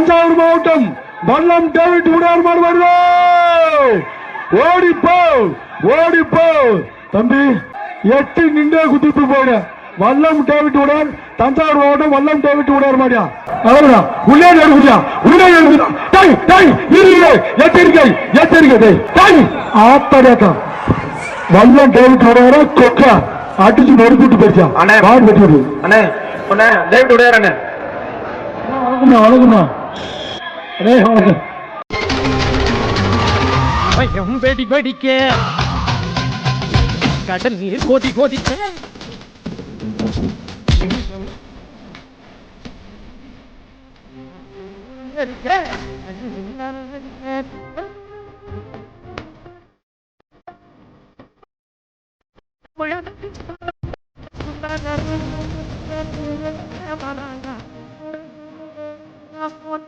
தஞ்சாவூர் மாவட்டம் வல்லம் டேவிட் உடையார் மாடு வருது. ஓடிப்போ ஓடிப்போ. தம்பி எட்டு நின்றே குதிப்பு போயிடு. வல்லம் டேவிட் உடையார் தஞ்சாவூர் மாவட்டம் வல்லம் டேவிட் உடையார் மாடியா? அவ்வளவுதான். உள்ளே எடுக்குதியா உள்ளே எடுக்குதா டை டை இரு எச்சரிக்கை எச்சரிக்கை டேய் டை ஆத்தடேக்கா. வல்லம் டேவிட் உடையார கொக்கா. அடிச்சு நொறுக்கிட்டு போயிடுச்சா? அண்ணே. மாடு வெட்டி விடு. அண்ணே அண்ணே டேவிட் உடையார் அண்ணே. અરે ભાઈ હું બેટી બેટી કે ગાર્ડન નીર ખોદી ખોદી છે Well, ngelamun